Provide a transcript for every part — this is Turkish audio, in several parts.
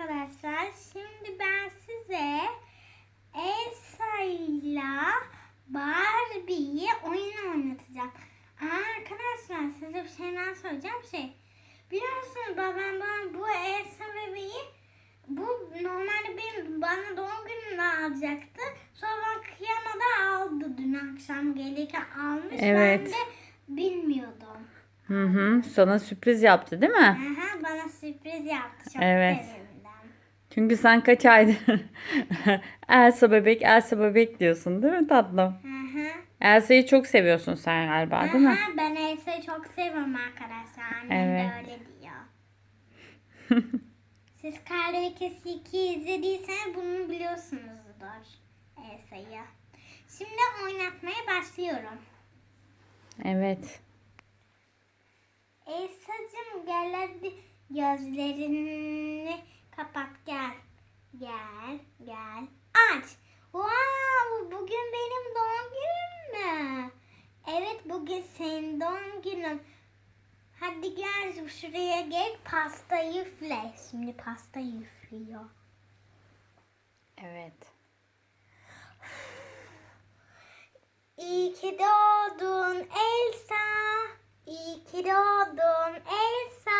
arkadaşlar. Şimdi ben size Elsa'yla Barbie'yi oyun oynatacağım. Aa, arkadaşlar size bir şey daha söyleyeceğim şey. Biliyorsunuz babam bana bu Elsa bebeği bu normalde benim bana doğum günümde alacaktı. Sonra ben kıyamada aldı dün akşam gelirken almış. Evet. Ben de bilmiyordum. Hı hı. Sana sürpriz yaptı değil mi? Aha, bana sürpriz yaptı. Çok Evet. sevindim. Çünkü sen kaç aydır Elsa bebek, Elsa bebek diyorsun değil mi tatlım? Elsa'yı çok seviyorsun sen galiba değil mi? Aha, ben Elsa'yı çok seviyorum arkadaşlar. Annem Evet. de öyle diyor. Siz Karlı Öyküsü 2 izlediyseniz bunu biliyorsunuzdur Elsa'yı. Şimdi oynatmaya başlıyorum. Evet. Elsa'cığım gel hadi gözlerini kapat gel. Gel gel. Aç. Wow bugün benim doğum günüm mü? Evet bugün senin doğum günün. Hadi gel şuraya gel pastayı üfle. Şimdi pasta üflüyor. Evet. İyi ki doğdun Elsa. İyi ki doğdun Elsa.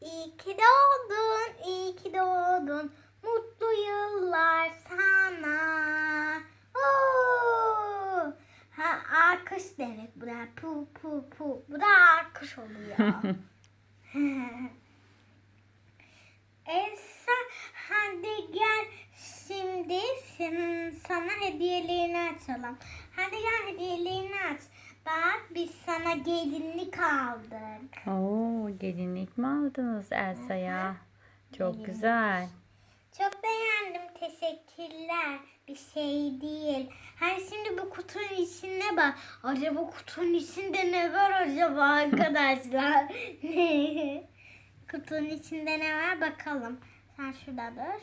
İyi ki doğdun, iyi ki doğdun. Mutlu yıllar sana. Oo! Ha, alkış demek bu da. Pu. Bu da alkış oluyor. Elsa hadi gel şimdi sana hediyelerini açalım. Hadi gel hediyelerini aç. Bak biz sana gelinlik aldık. Oo, gelinlik mi aldınız Elsa'ya? Çok Gelinlik. güzel. Çok beğendim teşekkürler. Bir şey değil. Hadi şimdi bu kutunun içine bak. Acaba kutunun içinde ne var acaba arkadaşlar? kutunun içinde ne var bakalım. Sen şurada dur.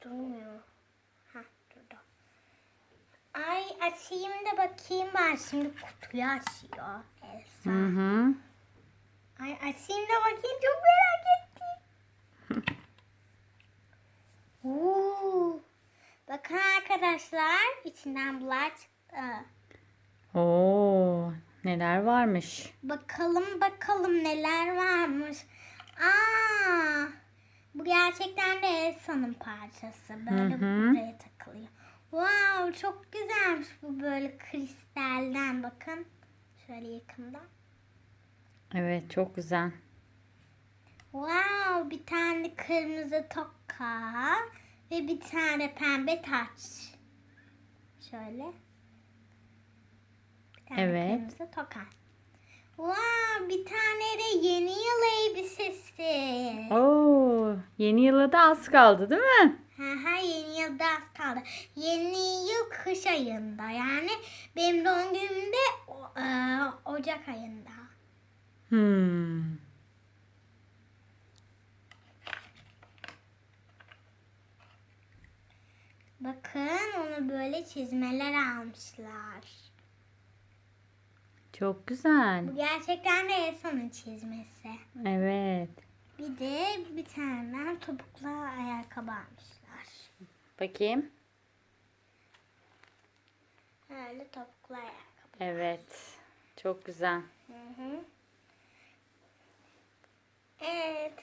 Durmuyor. Ha durdu. Ay açayım da bakayım ben şimdi kutuyu açıyor Elsa. Hı hı. Ay açayım da bakayım çok merak ettim. Oo. Bakın arkadaşlar içinden bunlar çıktı. Oo, neler varmış? Bakalım bakalım neler varmış. Aa, bu gerçekten de Elsa'nın parçası. Böyle Hı hı. buraya takılıyor. Wow çok güzelmiş bu böyle kristalden bakın. Şöyle yakından. Evet, çok güzel. Wow, bir tane kırmızı toka ve bir tane pembe taç. Şöyle. Bir tane Evet. kırmızı toka. Wow, bir tane de yeni yıl elbisesi. Oo, yeni yıla da az kaldı değil mi? Ha ha yeni yılda az kaldı. Yeni yıl kış ayında. Yani benim doğum günüm de e, Ocak ayında. Hmm. Bakın onu böyle çizmeler almışlar. Çok güzel. Bu gerçekten de Elsa'nın çizmesi. Evet. Bir de bir tane topuklu ayakkabı almışlar. Bakayım. Öyle topuklu ayakkabı. Evet. Çok güzel. Hı hı. Evet.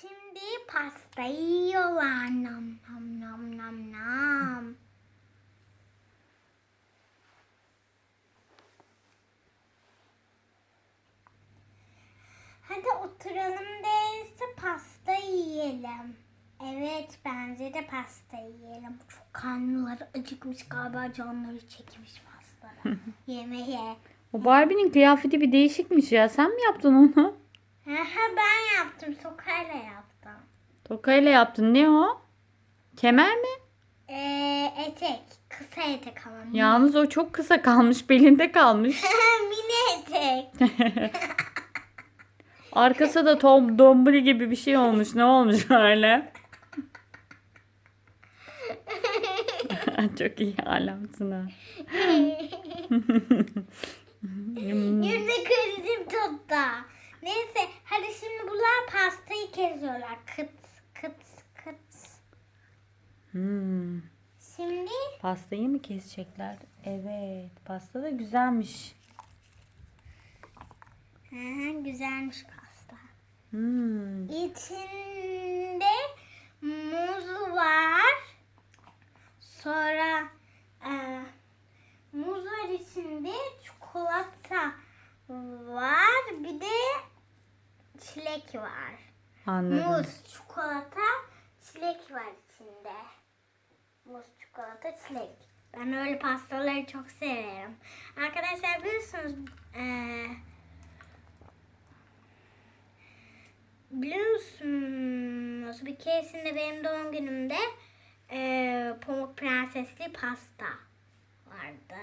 Şimdi pasta yiyorlar. Evet bence de pasta yiyelim. Çok karnları acıkmış galiba canları çekmiş pastara. Yemeğe. O Barbie'nin kıyafeti bir değişikmiş ya. Sen mi yaptın onu? Ben yaptım. Sokayla yaptım. Tokayla yaptın. Ne o? Kemer mi? Ee, etek. Kısa etek ama. mini. Yalnız o çok kısa kalmış. Belinde kalmış. mini etek. Arkası da tom, dombuli gibi bir şey olmuş. Ne olmuş öyle? Çok iyi alemsin ha. Yüzde krizim tuttu. Neyse hadi şimdi bunlar pastayı keziyorlar. Kıt kıt kıt. Hmm. Şimdi Pastayı mı kesecekler? Evet. Pasta da güzelmiş. hı hı, güzelmiş pasta. Hmm. İçinde muz var. Sonra e, muz var içinde çikolata var. Bir de çilek var. Anladım. Muz, çikolata, çilek var içinde. Muz, çikolata, çilek. Ben öyle pastaları çok severim. Arkadaşlar biliyorsunuz eee biliyorsunuz bir keresinde benim doğum günümde eee Pamuk Prensesli pasta vardı.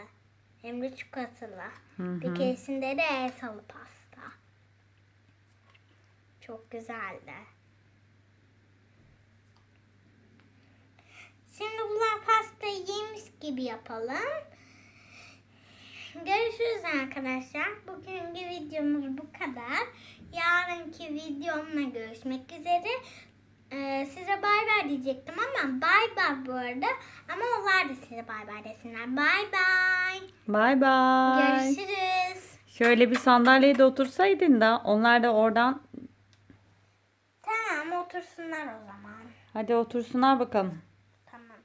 Hem de çikolatalı. Hı Bir keresinde de elsalı pasta. Çok güzeldi. Şimdi bunlar pastayı yemiş gibi yapalım. Görüşürüz arkadaşlar. Bugünkü videomuz bu kadar. Yarınki videomla görüşmek üzere. Ee, size bay bay diyecektim ama bay bay bu arada. Ama onlar da size bay bay desinler. Bay bay. Bay bay. Görüşürüz. Şöyle bir sandalyeye de otursaydın da onlar da oradan Tamam otursunlar o zaman. hadi otursunlar bakalım. Tamam.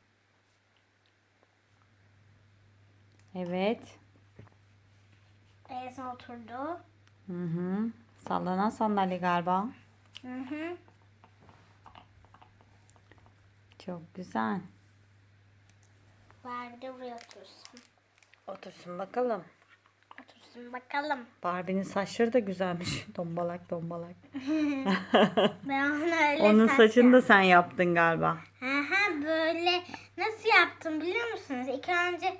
Evet. Beyazın oturdu. Hı hı. Sallanan sandalye galiba. Hı hı. Çok güzel. De buraya otursun. Otursun bakalım. Otursun bakalım. Barbie'nin saçları da güzelmiş. Dombalak dombalak. Ben onu öyle Onun saç saçını da sen yaptın galiba. Aha böyle nasıl yaptım biliyor musunuz? İlk önce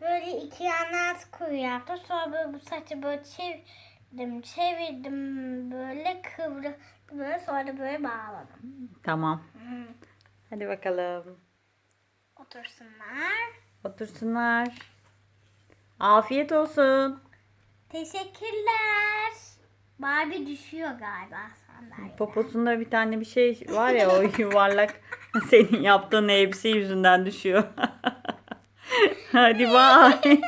böyle iki yana at kuyu yaptım. Sonra böyle bu saçı böyle çevirdim. Çevirdim böyle kıvrı böyle sonra da böyle bağladım. Tamam. Hı. Hadi bakalım. Otursunlar. Otursunlar. Afiyet olsun. Teşekkürler. Barbie düşüyor galiba sandalye. Poposunda bir tane bir şey var ya o yuvarlak senin yaptığın elbise yüzünden düşüyor. Hadi bay.